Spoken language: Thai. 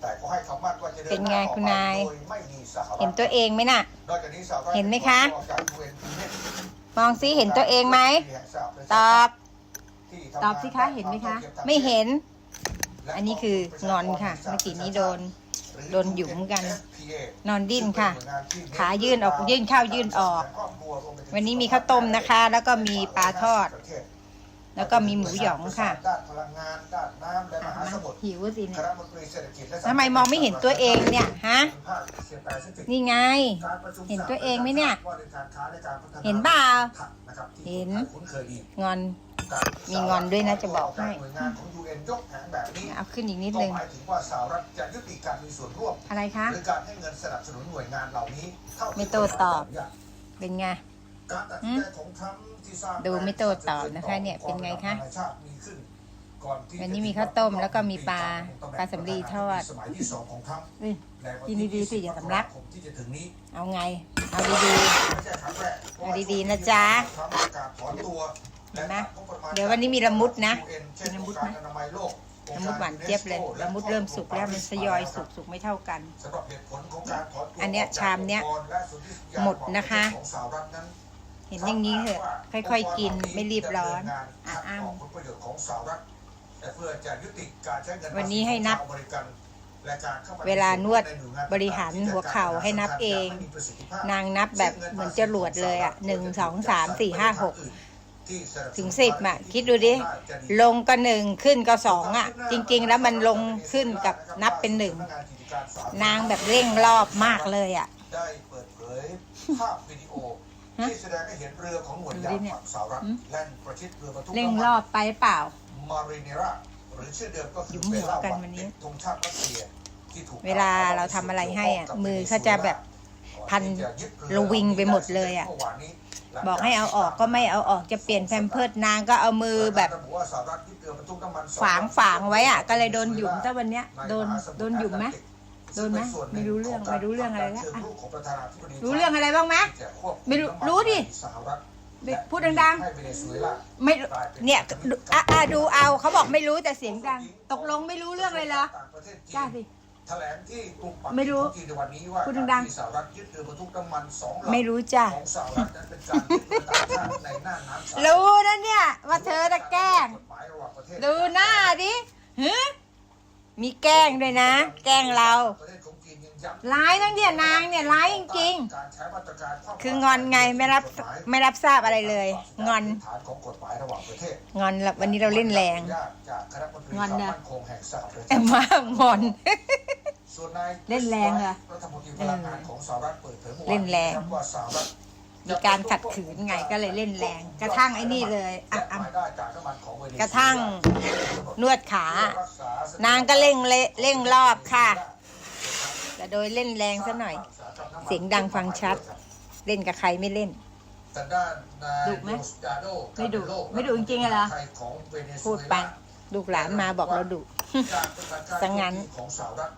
แต่ก็ให้คำมั่นว่าจะเดิเป็นนหไงน้าต่อคุณไปนาย โดยไม่มีสหรัฐเห็นตัวเองไหมน่ะ นอกจากนี้สหรัฐเห็นไหมคะออกจาก UN มองซิเห็นตัวเองไหม ตอบ ที่ตอบสิคะเห็นไหมคะ ไม่เห็น อันนี้คืองอนค่ะ เมื่อกี้นี้โดน โดนหยุมกัน นอนดิ้นค่ะ ขายื่นออกยื่นเข้ายื่นออก วันนี้มีข้าวต้มนะคะ แล้วก็มีปลาทอด แล้วก็มีหมูหยองค่ะด้านพลังงานด้านน้ำและมอะหามาสมุทรหิวสิคเนี่ยณะมนตรีเศรษฐกิจและทำไมมองไม่เห็นตัวเองเนี่ยฮะภาคเอเชียแปซิฟิกนี่ไงการประชุมเห็นตัวเองไหมเนี่ยว่าด้วยการค้าและการพัฒนาเห็นเปล่านะครับที่เห็นคุ้นเคยดีงอนการมีงอนด้วยนะจะบอกให้หน่วยงานของ UN ยกแผนแบบนี้เอาขึ้นอีกนิดก็นึงหมายถึงว่าสหรัฐจะยุติการมีส่วนร่วมอะไรคะหรือการให้เงินสนับสนุนหน่วยงานเหล่านี้เท่าที่ไม่โต้ตอบกฎหมายเป็นไงการตั ดสินใจของทรัมป์ที่สร้างดูไม่โต้ตอบนะคะ เนี่ยเป็นไงคะองรระดับนานาชาติมีขึ้นก่อนที่วันนี้มีข้าวต้มแล้วก็มีปลาปลาสำลีทอดสมัยที่สองของทรัมป์นี่ในวันกินดีๆสิอย่าสำลักที่จะถึงนี้เอาไง เอาดีไม่ใช่ครั้งแรกเอาดีๆนะจ๊ะทรัมป์ประกาศถอนตัวเห็นไหมและตังบประมาณเดี๋ยววันนี้มีละมุดนะเช่นกินละมุดองค์ไหมการอนามัยโลกๆละมุดหวานเจี๊ยบเลยละมุดเริ่มสุกแล้วมันทยอยสุกสุกไม่เท่ากันสำหรับเหตุผลของการถอนตัวอันเนี้ยชามเนี้ยออกจากองค์กรและส่วนที่อยากหมดนะคะ ของสหรัฐนั้นเห็นอย่างนี้เถอะค่อยๆกินไม่รีบร้อนอะอ้าอ้าวผลประโยชน์ของสหรัฐแต่เพื่อจะยุติการใช้เงินวันนี้ให้นับภาษีของชาวอเมริกันและการเข้ามาเวลานวดในหน่ยงานบริหารหัวเข่าให้นับเอง นางนับแบบเหมือนจรวดเลยอะหนึ่งสองสามสี่ห้าหกถึงสิบอะ คิดดูดิ ลงก็หนึ่งขึ้นก็สองอะ จริง ๆ แล้วมันลงขึ้นกับนับเป็นหนึ่งนางแบบเร่งรอบมากเลยอะ ได้เปิดเผยภาพวิดีโอฮะ ที่แสดงให้เห็นเรือของหน่วยดูยาดินเนี่ยฝั่งสหรัฐหืมแล่นประชิดเรือบรรทุกเร่งน้ำมันรอบไปเปล่า มารีเนราหรือชื่อเดิมก็คืหยุอมหัวเบลล่ากันวัวันนี้ติดธงชาติรัสเซียที่ถูกเวลาเราทำอะไรให้อะมือเขาจะแบบพันระวิงไปหมดเลยอะบอกให้เอาออกก็ไม่เอาออกจะเปลี่ยนแพมเพิร์ดนางก็เอามือแบบระบุว่าสหรัฐยึดเรือบรรทุกน้ำมันฝางฝางไว้อะ ก็เลยโดนหยุมถ้าวันเนี้ยโดนโดนหยุมไหม โดนไหมไม่รู้เรื่องไม่รู้เรื่องอะไรแล้วอะรู้เรื่องอะไรบ้างไหมไม่รู้รู้ดิพูดดังๆ ไม่เนี่ยดูอะอะดูเอาเขาบอกไม่รู้แต่เสียงดัง ตกลงไม่รู้เรื่องเลยเหรอกล้าสิแถลงที่กรุงปักไม่รู้กิ่งของจีนในวันนี้ว่าพูดดังๆที่สหรัฐยึดเรือบรรทุกน้ำมันสองลำไม่รู้จ้ะของสหรัฐนั้นเป็นการยึดเรือต่างชาติในน่านน้ำสารู้นะเนี่ย ว่าเธอจะแกล้งกฎหมายระหว่างประเทศดูหน้าดิฮึ มีแกล้งด้วยนะ แกล้งเราประเทศของจีนยังย้ำร้ายทั้งเนี่ยนางเนี่ยร้ายจริงการใช้มาตรการควบๆคืองอนไงไม่รับไม่รับทราบอะไรเลย งอนฐานของกฎหมายระหว่างประเทศงอนละวันนี้เราเล่นแรงจากคณะมนตรีงอนนะความมั่นคงแห่งสหประชาแอมชาติมางอนส่วนนายเล่นแรงเหรอรัฐมนตรีพลังงานของสหรัฐเปิดเผยเมื่อวานเล่นแรง มีการขัดขืนไงก็เลยเล่นแรง กระทั่งไอ้นี่เลยอะและอะรายได้จากน้ำมันของเวเนซุเอลากระทั่งนวดขา นางก็เร่งเละเร่งรอบค่ะ แต่โดยเล่นแรงซะหน่อย เสียงดังฟังชัด เล่นกับใครไม่เล่นแต่ด้านนายดุไหมโดสดาโดไม่ดุคาเปโลไม่ดุจริงๆเหรอไทยของเวเนซุพูดเอไปลาลูกหลานมาบอกเราดุการปฏิบัติการซะงั้นของสหรัฐ